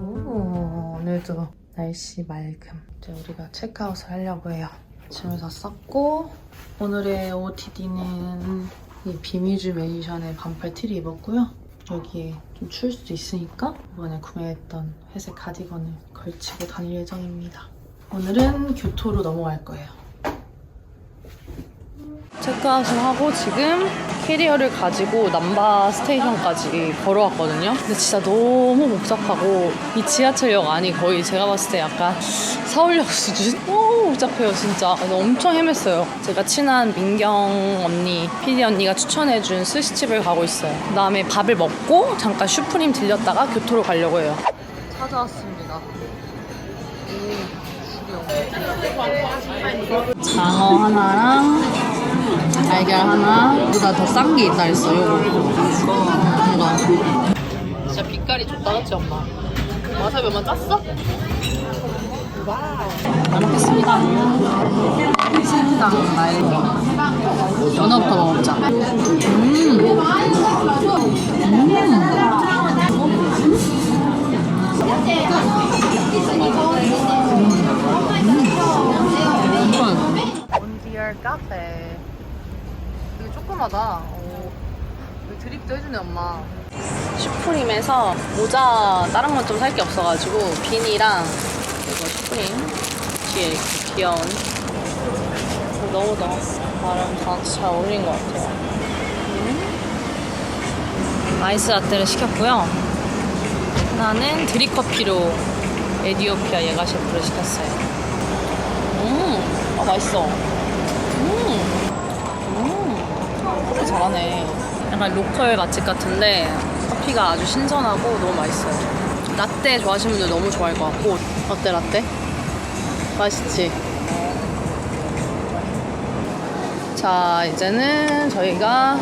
오, 오늘도 날씨 맑음. 이제 우리가 체크아웃을 하려고 해요. 다 쌌고 오늘의 OOTD는 이 비미주 메디션의 반팔 티를 입었고요. 여기에 좀 추울 수도 있으니까 이번에 구매했던 회색 가디건을 걸치고 다닐 예정입니다. 오늘은 교토로 넘어갈 거예요. 체크아웃을 하고 지금 캐리어를 가지고 남바 스테이션까지 걸어왔거든요. 근데 진짜 너무 복잡하고 이 지하철역 안이 거의 제가 봤을 때 약간 서울역 수준? 너무 복잡해요 진짜. 그래서 엄청 헤맸어요. 제가 친한 민경 언니, 피디 언니가 추천해준 스시집을 가고 있어요. 그 다음에 밥을 먹고 잠깐 슈프림 들렸다가 교토로 가려고 해요. 찾아왔습니다. 장어 하나랑 달걀 하나 보다 더 싼 게 있다 했어 요거 이거 진짜 빛깔이 좋다 그치 엄마? 와사비 엄마 짰어? 잘 먹겠습니다. 생강 말고 연어부터 먹어보자 음. 음. 온디얼 카페 되게 조그마다. 오. 여기 드립도 해주네 엄마. 슈프림에서 모자 다른 건 좀 살 게 없어가지고 비니랑 이거 슈프림. 뒤에 이렇게 귀여운. 어, 너무 너무 나름 다잘 어울린 것 같아요. 음. 아이스 라떼를 시켰고요. 나는 드립커피로 에디오피아 예가 셰프를 시켰어요. 음, 아 맛있어. 음, 음, 커피 잘하네. 약간 로컬 맛집 같은데 커피가 아주 신선하고 너무 맛있어요. 라떼 좋아하시는 분들 너무 좋아할 것 같고 어때 라떼? 맛있지? 자 이제는 저희가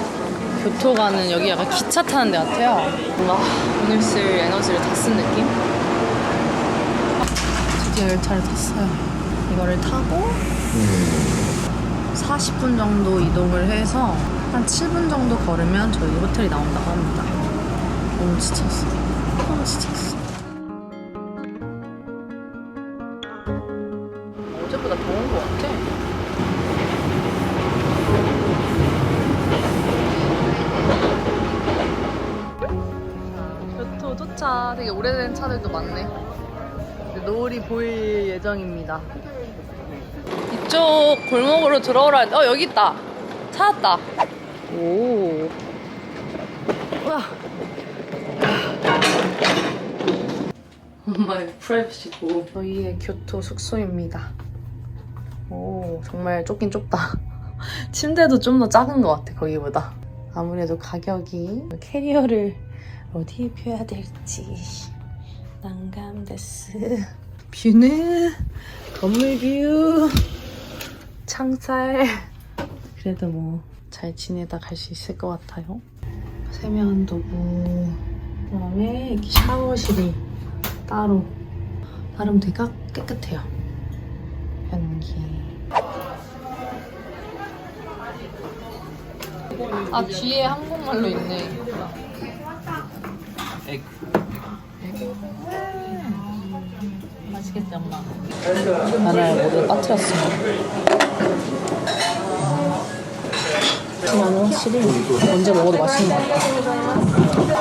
교토 가는 여기 약간 기차 타는 데 같아요. 뭔가 오늘 쓸 에너지를 다 쓴 느낌? 드디어 열차를 탔어요. 이거를 타고 40분 정도 이동을 해서 한 7분 정도 걸으면 저희 호텔이 나온다고 합니다. 너무 지쳤어. 너무 지쳤어. 어제보다 더운 것 같아. 교토 도착. 되게 오래된 차들도 많네. 노을이 보일 예정입니다. 이쪽 골목으로 들어오라 어 여기 있다 찾았다 오. 우와 엄마의 프라이빗이고. 저희의 교토 숙소입니다. 오 정말 좁긴 좁다. 침대도 좀 더 작은 것 같아 거기보다. 아무래도 가격이 캐리어를 어디에 펴야 될지. 난감데스 뷰는 건물 뷰. 창살. 그래도 뭐 잘 지내다 갈 수 있을 것 같아요. 세면도구 그다음에 이렇게 샤워실이 따로. 나름 되게 까- 깨끗해요. 변기. 아 뒤에 한국말로 있네. 맛있겠지 엄마? 나를 모두 빠뜨렸어 하지만 확실히 언제 먹어도 맛있는 것 같아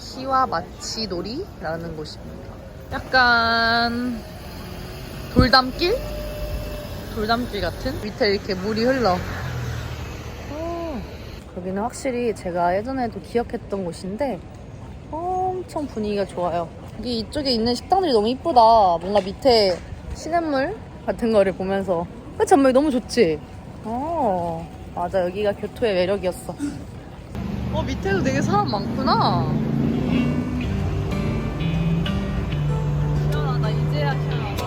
시와 마치도리라는 곳입니다 약간 돌담길? 돌담길 같은? 밑에 이렇게 물이 흘러 오, 여기는 확실히 제가 예전에도 기억했던 곳인데 엄청 분위기가 좋아요. 여기 이쪽에 있는 식당들이 너무 이쁘다. 뭔가 밑에 시냇물 같은 거를 보면서 그 전망이 너무 좋지? 어, 맞아. 여기가 교토의 매력이었어. 어, 밑에도 되게 사람 많구나. 시원하다. 이제야 시원하다.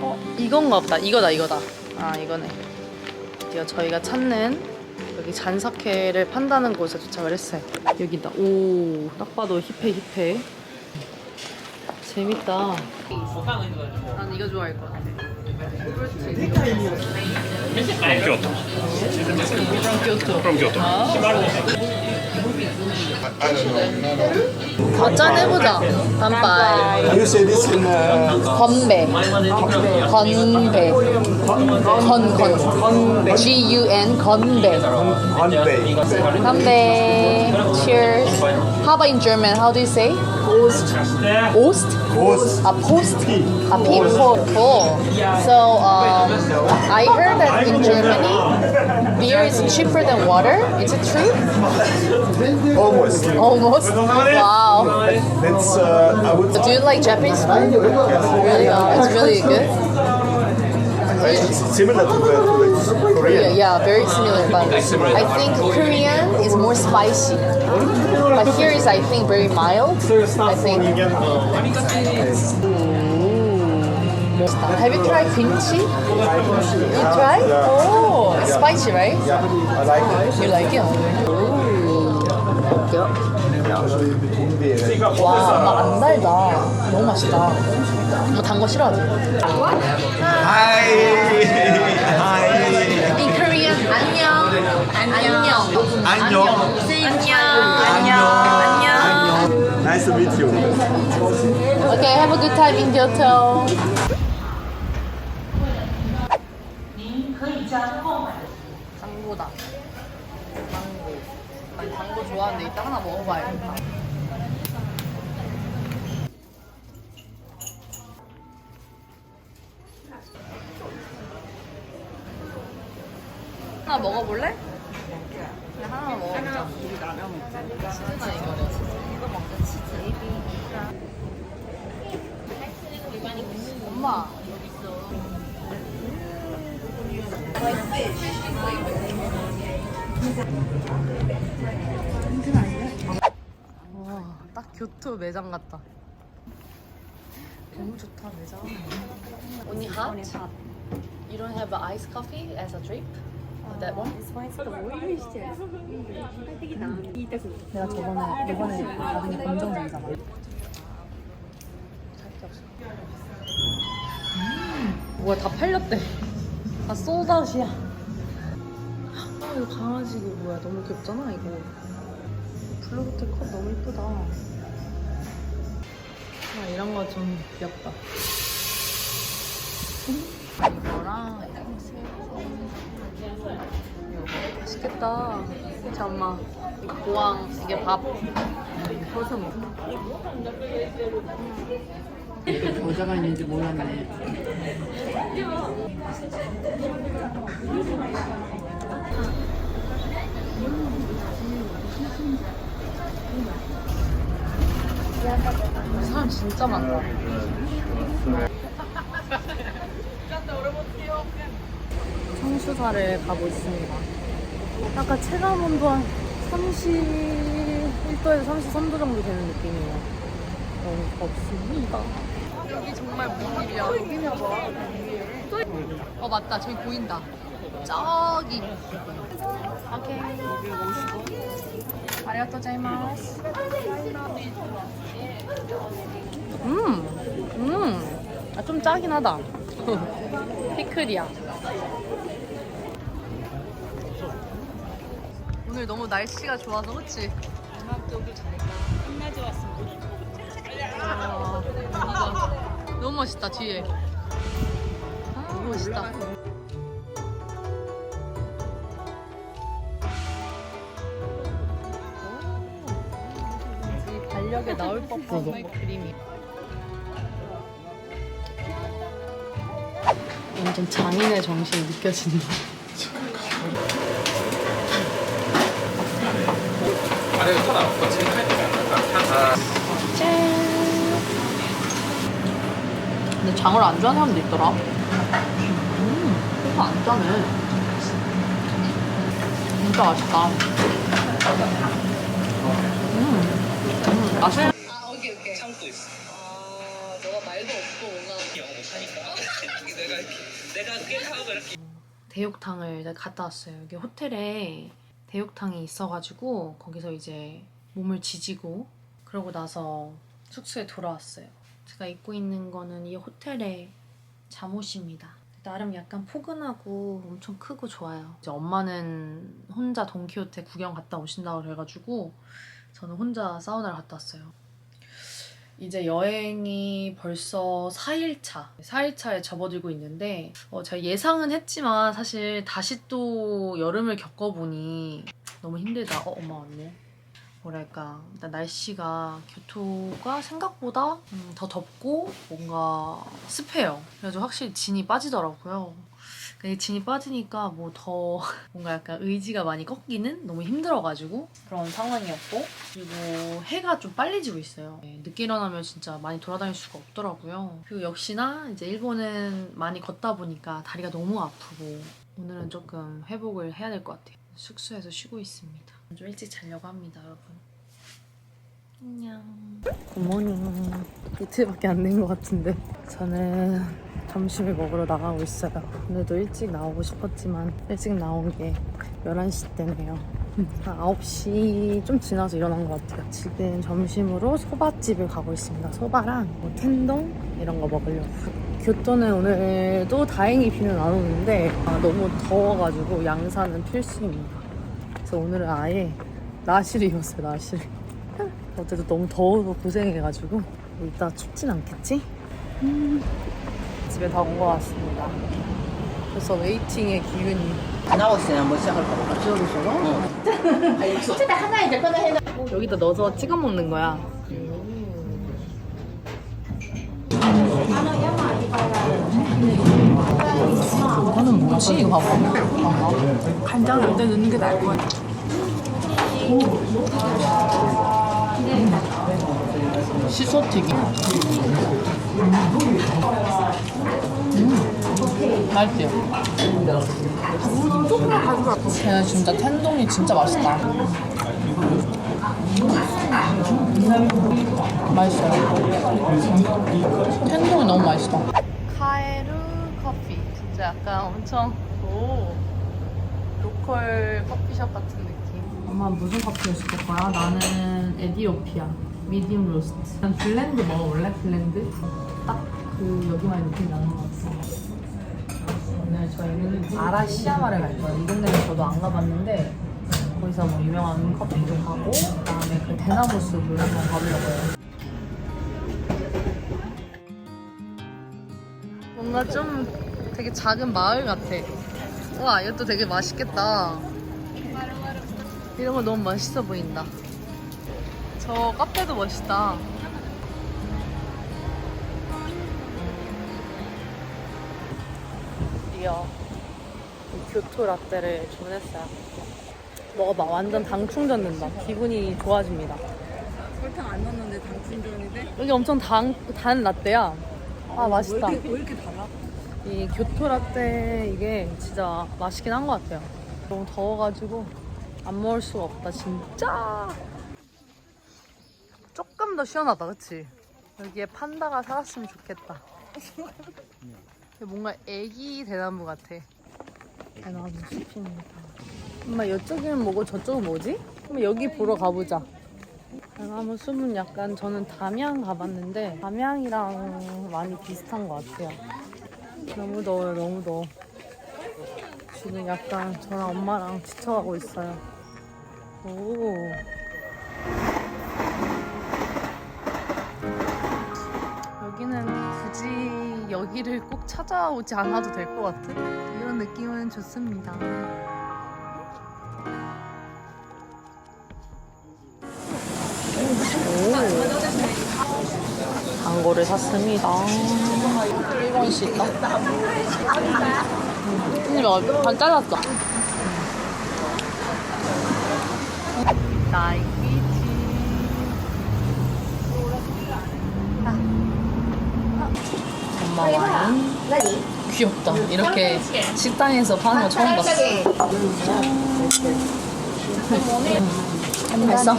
어, 이건가 보다. 이거다, 이거다. 아 이거네. 드디어 저희가 찾는 여기 잔석회를 판다는 곳에 도착을 했어요. 여기다. 오, 딱 봐도 힙해 힙해. 재밌다. 난 이거 좋아할 것 같아. 교토. 교토. 그럼 교토. 아, 짠 해보자. 반발. You say this in uh, 건배. 건배. 건, 건. G-U-N, 건배. Hanbei. 건배. Cheers. How about in German? How do you say? Ost. Ost? Groß. A post? A people. Cool. So, um, I heard that in Germany, beer is cheaper than water. Is it true? Almost. Almost. Wow. That's uh, I would Do you like Japanese food? Really? Oh, it's really good. it's similar to the, to the Yeah, Korean. yeah, very similar. But I think Korean is more spicy. But here is, I think, very mild. I think. Have you tried kimchi? You tried? Oh, it's spicy, right? Yeah, I like it. You like it? Ooh. Himbeere. 와, 막안 달다. 너무 맛있다. 너 단 거 싫어하지? Hi. Hi. In Korean, 안녕. 안녕. 안녕. 안녕. 안녕. Nice to meet you. Okay, have a good time in Kyoto. 당고다. 당고. 아니 당고 좋아하는데 이따 하나 먹어봐야겠다. 하나 먹어볼래? 엄마. 와, 딱 교토 매장 같다. 너무 좋다 매장. 언니 핫? You don't have an iced coffee as a drip? That one? This one's the orange juice. 내가 저번에 이번에 받은 게 검정색이잖아. 뭐야 다 팔렸대. 다 소다시야. 아 이거 강아지 이거 뭐야 너무 귀엽잖아 이거. 블루보틀 컵 너무 이쁘다. 아 이런 거 좀 귀엽다. 이거랑 이거 맛있겠다. 자 엄마 이 고왕 이게 밥 벗어 먹 어. 여자가 있는지 몰랐네. 사람 진짜 많다. 성수사를 가고 있습니다. 아까 체감 온도 한 31도에서 33도 정도 되는 느낌이에요. 너무 덥습니다. 여기 정말 무슨 일이야? 어 맞다. 저기 보인다. 저기. 오케이. 아리가또 자이마스. 음, 음, 아, 좀 짜긴 하다. 피클이야. 오늘 너무 날씨가 좋아서 그치? 아, 여기가 너무 멋있다 뒤에. 아 멋있다. 오, 이 달력에 나올 법한 그림이. 완전 장인의 정신이 느껴진다. 짠. 근데 장어를 안 좋아하는 사람도 있더라. 음, 그래서 안 짜네. 진짜 맛있다. 음, 음, 맛있어. 아, 오케이, 오케이. 참고 있어. 아, 너가 말도 없고 뭔가. 영어 못하니까 내가 이렇게 내가 꽤 하고 이렇게 대욕탕을 갔다 왔어요. 여기 호텔에 대욕탕이 있어가지고 거기서 이제 몸을 지지고 그러고 나서 숙소에 돌아왔어요. 제가 입고 있는 거는 이 호텔의 잠옷입니다. 나름 약간 포근하고 엄청 크고 좋아요. 이제 엄마는 혼자 돈키호테 구경 갔다 오신다고 그래가지고 저는 혼자 사우나를 갔다 왔어요. 이제 여행이 벌써 4일차. 4일차에 접어들고 있는데, 어, 제가 예상은 했지만 사실 다시 또 여름을 겪어보니 너무 힘들다. 어, 엄마 왔네. 뭐랄까, 일단 날씨가, 교토가 생각보다 음, 더 덥고 뭔가 습해요. 그래서 확실히 진이 빠지더라고요. 진이 빠지니까 뭐 더 뭔가 약간 의지가 많이 꺾이는 너무 힘들어가지고 그런 상황이었고 그리고 해가 좀 빨리 지고 있어요. 네, 늦게 일어나면 진짜 많이 돌아다닐 수가 없더라고요. 그리고 역시나 이제 일본은 많이 걷다 보니까 다리가 너무 아프고 오늘은 조금 회복을 해야 될 것 같아요. 숙소에서 쉬고 있습니다. 좀 일찍 자려고 합니다, 여러분. 안녕. 굿모닝. 이틀밖에 안 된 것 같은데 저는 점심을 먹으러 나가고 있어요. 오늘도 일찍 나오고 싶었지만 일찍 나온 게 11시 때네요. 한 9시 좀 지나서 일어난 것 같아요. 지금 점심으로 소바집을 가고 있습니다. 소바랑 뭐 텐동 이런 거 먹으려고. 교토는 오늘도 다행히 비는 안 오는데 아, 너무 더워가지고 양산은 필수입니다. 그래서 오늘은 아예 나시를 입었어요, 나시를. 어제도 너무 더워서 고생해가지고 이따 춥진 않겠지? 집에 다 온 것 같습니다. 그래서 웨이팅의 기운이 안 하고 있어요. 뭐 시작할 거고. 지워주셔서? 어. 아, 진짜 하나 이제 꺼내 해놔. 여기다 넣어서 찍어 먹는 거야. 뭐지? 이거 봐봐. 간장 안에 넣는 게 나을 것 같아. 시소튀김. 음, 맛있죠? 쟤 진짜 텐동이 진짜 맛있다. 맛있어요. 텐동이 너무 맛있어. 카에루 커피. 진짜 약간 엄청 오 로컬 커피숍 같은 느낌. 엄마 무슨 커피 시킬 거야? 나는 에디오피아 미디움 로스트. 난 블렌드 먹어볼래? 블렌드? 딱 그 여기만 느낌 나는 것 같아. 오늘 저희는 아라시야마를 갈 거예요. 이 동네는 저도 안 가봤는데 거기서 뭐 유명한 커피도 가고 그다음에 그 대나무 숲을 한번 가보려고요. 뭔가 좀 되게 작은 마을 같아. 와, 이것도 되게 맛있겠다. 이런 거 너무 맛있어 보인다. 저 카페도 멋있다. 드디어 이 교토 라떼를 주문했어요. 먹어봐. 완전 당 충전된다. 기분이 좋아집니다. 설탕 안 넣었는데 당 충전인데 여기 엄청 단, 단 라떼야. 아, 맛있다. 왜 이렇게, 왜 이렇게 달아? 이 교토 라떼 이게 진짜 맛있긴 한 것 같아요. 너무 더워가지고 안 먹을 수가 없다, 진짜. 조금 더 시원하다, 그치? 여기에 판다가 살았으면 좋겠다. 뭔가 애기 대나무 같아. 대나무 숲입니다. 엄마 이쪽이면 뭐고 저쪽은 뭐지? 그럼 여기 보러 가보자. 대나무 숲은 약간 저는 담양 가봤는데 담양이랑 많이 비슷한 것 같아요. 너무 더워요, 너무 더워. 지금 약간 저랑 엄마랑 지쳐가고 있어요. 오. 여기는 굳이 여기를 꼭 찾아오지 않아도 될 것 같은 이런 느낌은 좋습니다. 단거를 샀습니다. 1번씩 있다. 음, 반 잘랐어. 나이키지. 엄마 와인. 귀엽다. 이렇게 식당에서 파는 거 처음 봤어. 맛 했어?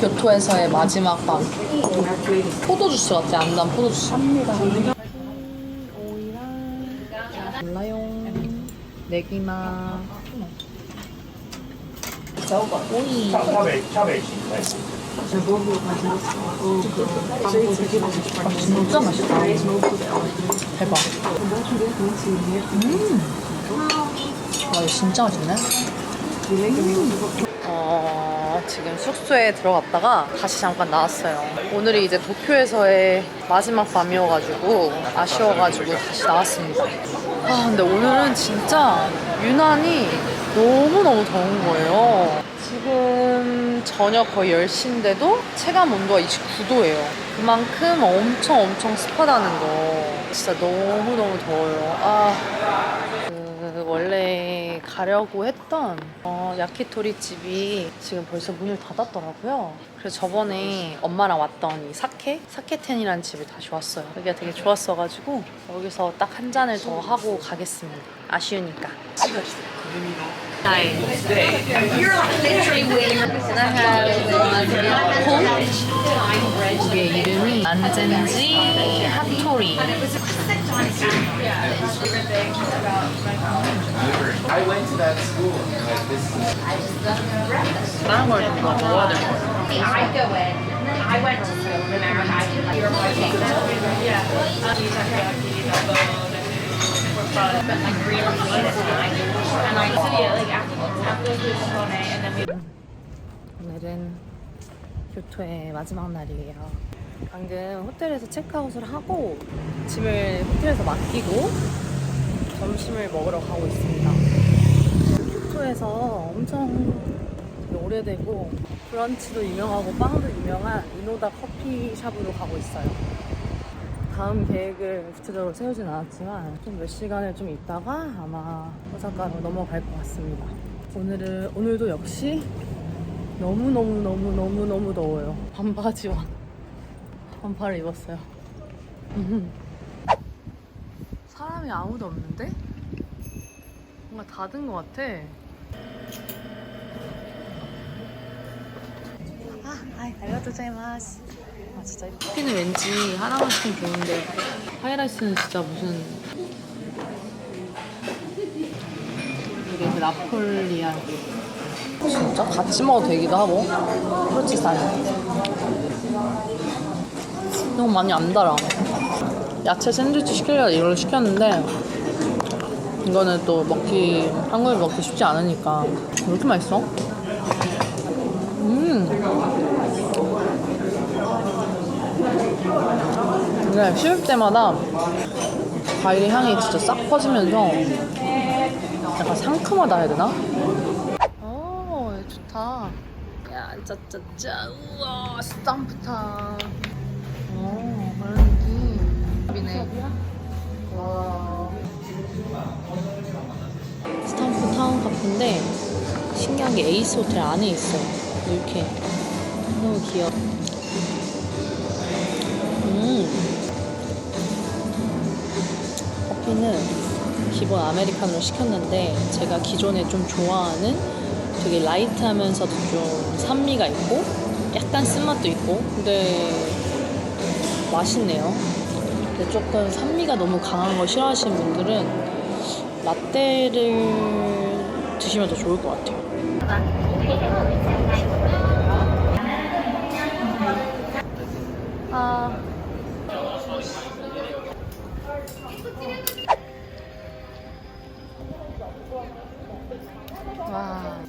교토에서의 마지막 밤. 포도주스 같아 안담 포도주스. 몰라요. 내기마. 진짜 맛있다. 대박. 음. 와 진짜 맛있네. 음. 어, 지금 숙소에 들어갔다가 다시 잠깐 나왔어요. 오늘이 이제 도쿄에서의 마지막 밤이어가지고 아쉬워가지고 다시 나왔습니다. 아, 근데 오늘은 진짜 유난히 너무너무 더운 거예요. 지금 저녁 거의 10시인데도 체감 온도가 29도예요. 그만큼 엄청 엄청 습하다는 거. 진짜 너무너무 더워요. 아. 그 원래 가려고 했던 어, 야키토리 집이 지금 벌써 문을 닫았더라고요. 그래서 저번에 엄마랑 왔던 이 사케 사케텐이라는 집을 다시 왔어요. 여기가 되게 좋았어가지고 여기서 딱 한 잔을 더 하고 가겠습니다. 아쉬우니까. 이게 이름이 안젠지 핫토리. I went to that school like this is 다른 걸좀 더 먹어야 될것 같아. I go in, I went to remember, I your And I, so yeah, like 오늘은 교토의 마지막 날이에요. 방금 호텔에서 체크아웃을 하고 짐을 호텔에서 맡기고 점심을 먹으러 가고 있습니다. 교토에서 엄청 오래되고 브런치도 유명하고 빵도 유명한 이노다 커피샵으로 가고 있어요. 다음 계획을 구체적으로 세우진 않았지만 좀 몇 시간을 좀 있다가 아마 오사카로 넘어갈 것 같습니다. 오늘은 오늘도 역시 너무 너무 너무 너무 너무 더워요. 반바지와 반팔을 입었어요. 사람이 아무도 없는데 뭔가 닫은 것 같아. 아, 아이, 알려드자이마스. 아, 진짜 이 커피는 왠지 하나만 시키면 좋은데 하이라이스는 진짜 무슨 이게 그 나폴리안 진짜? 같이 먹어도 되기도 하고 그렇지 싸요 너무 많이 안 달아 야채 샌드위치 시키려고 이걸 시켰는데 이거는 또 먹기 한국에 먹기 쉽지 않으니까 왜 이렇게 맛있어? 음 이게 씹을 때마다 과일의 향이 진짜 싹 퍼지면서 약간 상큼하다 해야 되나? 오, 좋다. 야, 짜짜짜. 우와, 스탬프타. 오, 그런 느낌. 이네. 와. 스탬프 타운 카페인데 신기한 게 에이스 호텔 안에 있어요. 이렇게. 너무 귀여워. 음. 커피는 기본 아메리카노를 시켰는데 제가 기존에 좀 좋아하는 되게 라이트하면서도 좀 산미가 있고 약간 쓴맛도 있고 근데 맛있네요. 근데 조금 산미가 너무 강한 거 싫어하시는 분들은 라떼를 드시면 더 좋을 것 같아요. 아. 와.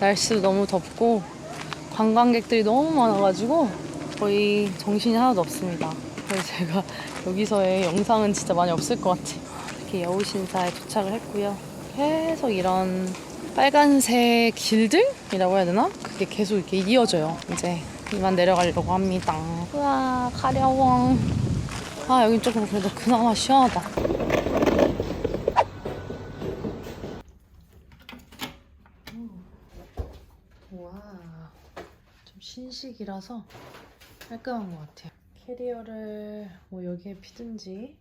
날씨도 너무 덥고 관광객들이 너무 많아가지고 거의 정신이 하나도 없습니다. 그래서 제가 여기서의 영상은 진짜 많이 없을 것 같아요. 이렇게 여우신사에 도착을 했고요. 계속 이런 빨간색 길들이라고 해야 되나? 그게 계속 이렇게 이어져요. 이제 이만 내려가려고 합니다. 우와 가려워. 아 여긴 조금 그래도 그나마 시원하다. 와, 좀 신식이라서 깔끔한 것 같아요. 캐리어를 뭐 여기에 피든지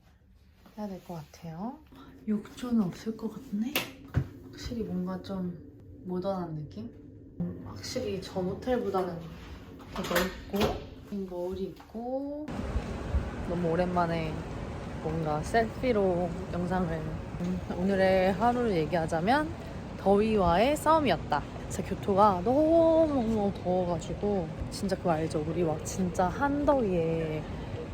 해야 될 것 같아요. 욕조는 없을 것 같네. 확실히 뭔가 좀 모던한 느낌? 음, 확실히 전 호텔보다는 더 넓고 거울이 있고 너무 오랜만에 뭔가 셀피로 영상을 음, 오늘의 하루를 얘기하자면 더위와의 싸움이었다. 진짜 교토가 너무너무 더워가지고 진짜 그거 알죠? 우리 막 진짜 한더위에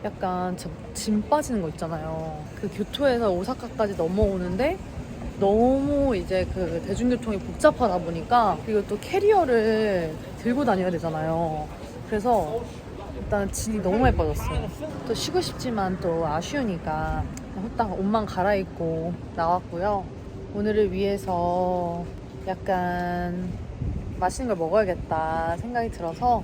약간 짐 빠지는 거 있잖아요. 그 교토에서 오사카까지 넘어오는데 너무 이제 그 대중교통이 복잡하다 보니까 그리고 또 캐리어를 들고 다녀야 되잖아요. 그래서 일단 진이 너무 많이 빠졌어요. 또 쉬고 싶지만 또 아쉬우니까 그냥 후딱 옷만 갈아입고 나왔고요. 오늘을 위해서 약간 맛있는 걸 먹어야겠다 생각이 들어서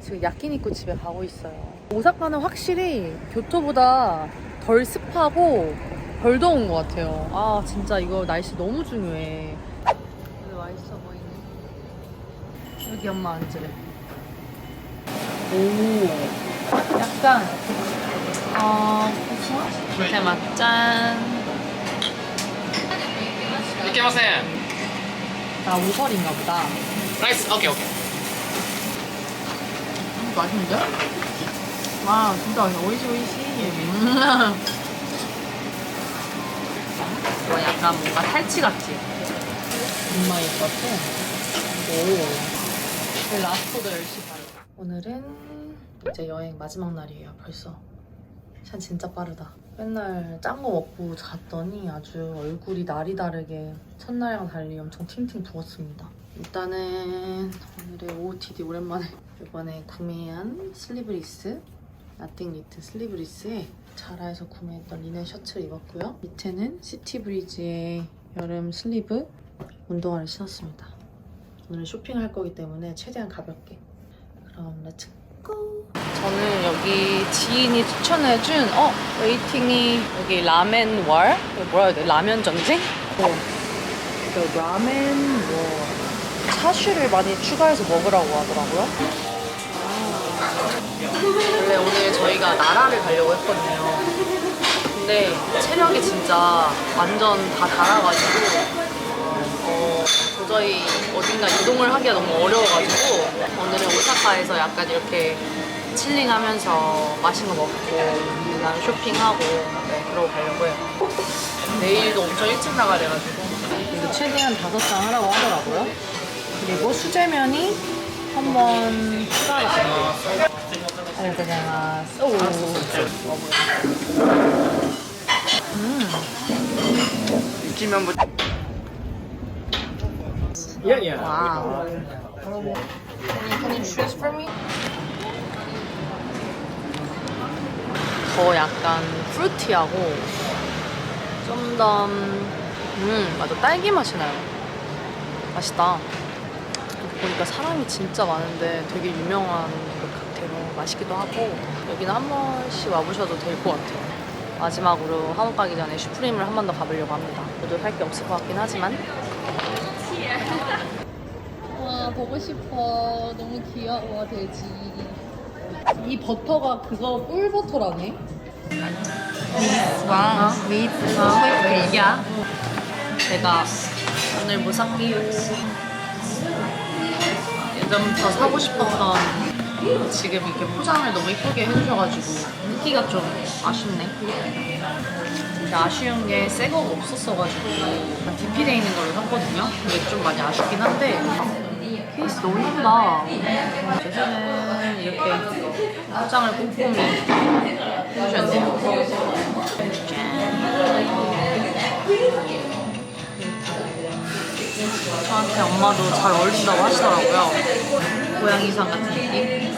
지금 야끼니쿠 집에 가고 있어요. 오사카는 확실히 교토보다 덜 습하고 덜 더운 것 같아요. 아 진짜 이거 날씨 너무 중요해. 여기 와 있어 보이네. 여기 엄마 앉으래. 오. 약간 어 무슨? 제맛 짠. 이렇게 마세요. 나 오설인가 보다. 라이스 오케이 오케이 음, 맛있는데? 와 진짜 맛있어 오이시 오이시 와 약간 뭔가 탈취 같지? 엄마 이뻤대. 오. 라스트도 10시 반. 오늘은 이제 여행 마지막 날이에요 벌써. 시간 진짜 빠르다. 맨날 짠 거 먹고 잤더니 아주 얼굴이 날이 다르게 첫날이랑 달리 엄청 팅팅 부었습니다. 일단은 오늘의 OOTD 오랜만에 이번에 구매한 슬리브리스 나띵 니트 슬리브리스에 자라에서 구매했던 리넨 셔츠를 입었고요. 밑에는 시티브리즈의 여름 슬리브 운동화를 신었습니다. 오늘 쇼핑할 거기 때문에 최대한 가볍게. 그럼 렛츠 고! 저는 여기 지인이 추천해준 어 웨이팅이 여기 라멘 월 뭐라 해야 돼 라면 전쟁? 어, 그 라멘 뭐 차슈를 많이 추가해서 먹으라고 하더라고요. 원래 오늘 저희가 나라를 가려고 했거든요. 근데 체력이 진짜 완전 다 달아가지고 어, 도저히 어딘가 이동을 하기가 너무 어려워가지고 오늘은 오사카에서 약간 이렇게 칠링하면서 맛있는 거 먹고 나는 쇼핑하고 네, 그러고 가려고 해요. 내일도 엄청 일찍 나가야 돼가지고 이거 최대한 다섯 장 하라고 하더라고요. 그리고 수제면이 한번 추가가 됩니다. 알겠습니다. 오. 음. 음. 찌면부터. や 와우. Can you, can you choose for me? 더 약간 프루티하고 좀 더, 음, 맞아. 딸기 맛이 나요. 맛있다. 보니까 사람이 진짜 많은데 되게 유명한 것 같아요. 맛있기도 하고 여기는 한 번씩 와보셔도 될 것 같아요. 마지막으로 한국 가기 전에 슈프림을 한 번 더 가보려고 합니다. 저도 살 게 없을 것 같긴 하지만 와 보고 싶어. 너무 귀여워 돼지. 이 버터가 그거 꿀 버터라네? 와 미트. 야 내가 오늘 뭐 샀기요 예전부터 사고 싶었던 지금 이렇게 포장을 너무 이쁘게 해주셔가지고 인기가 좀 아쉽네. 근데 아쉬운 게 새 거가 없었어가지고 다 DP돼 있는 걸로 샀거든요. 근데 좀 많이 아쉽긴 한데 케이스 너무 예쁘다. 제주는 이렇게 포장을 꼼꼼히 해주셨네요. 짠. 저한테 엄마도 잘 어울린다고 하시더라고요. 고양이상 같은 느낌.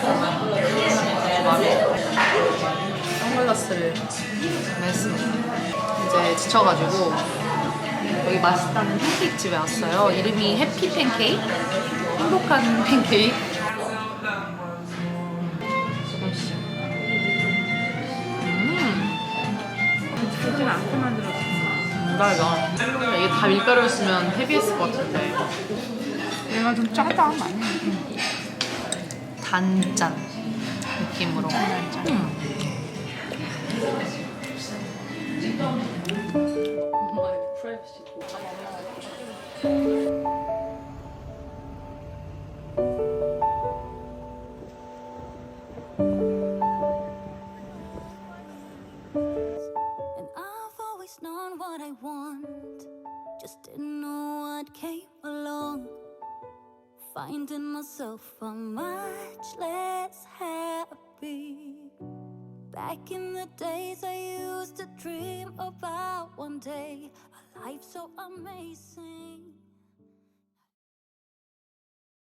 마음에 선글라스를 구매했습니다. 이제 지쳐가지고 여기 맛있다는 팬케이크 집에 왔어요. 이름이 해피 팬케이크? 행복한 팬케이크. 조금씩. 음. 되진 않게 만들었어. 달다. 이게 다 밀가루였으면 헤비했을 것 같은데. 얘가 좀 짜다 많이. 단짠 느낌으로. 음. 엄마의 프 Finding myself a much less happy. Back in the days, I used to dream about one day a life so amazing.